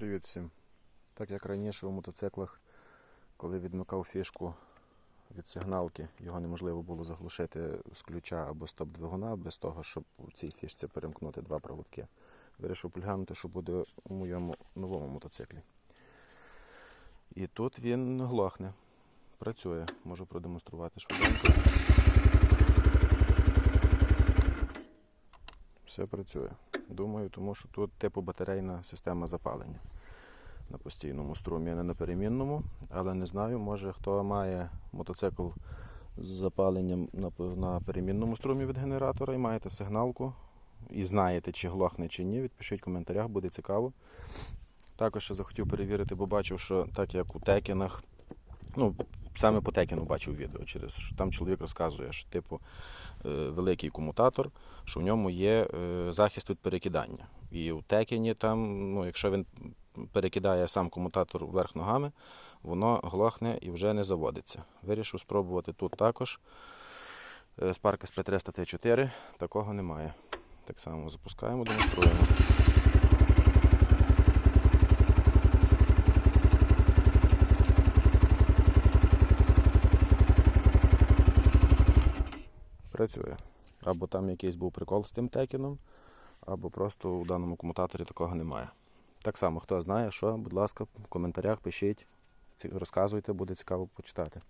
Привіт всім. Так як раніше у мотоциклах, коли відмикав фішку від сигналки, його неможливо було заглушити з ключа або стоп-двигуна без того, щоб у цій фішці перемкнути два проводки. Вирішив поглянути, що буде у моєму новому мотоциклі. І тут він глохне. Працює. Можу продемонструвати швиденько. Все працює. Думаю, тому що тут типу батарейна система запалення на постійному струмі, а не на перемінному. Але не знаю, може хто має мотоцикл з запаленням на, перемінному струмі від генератора і маєте сигналку і знаєте, чи глохне, чи ні, відпишіть в коментарях, буде цікаво. Також ще захотів перевірити, бо бачив, що так як у текінах, ну, саме по текіну бачив відео, через що там чоловік розказує, що типу е, великий комутатор, що в ньому є е, захист від перекидання. І у текіні там, ну, якщо він перекидає сам комутатор вверх ногами, воно глохне і вже не заводиться. Вирішив спробувати тут також. Е, Spark SP300 T4 такого немає. Так само запускаємо, демонструємо. Працює. Або там якийсь був прикол з тим текіном, або просто у даному комутаторі такого немає. Так само, хто знає, що, будь ласка, в коментарях пишіть, розказуйте, буде цікаво почитати.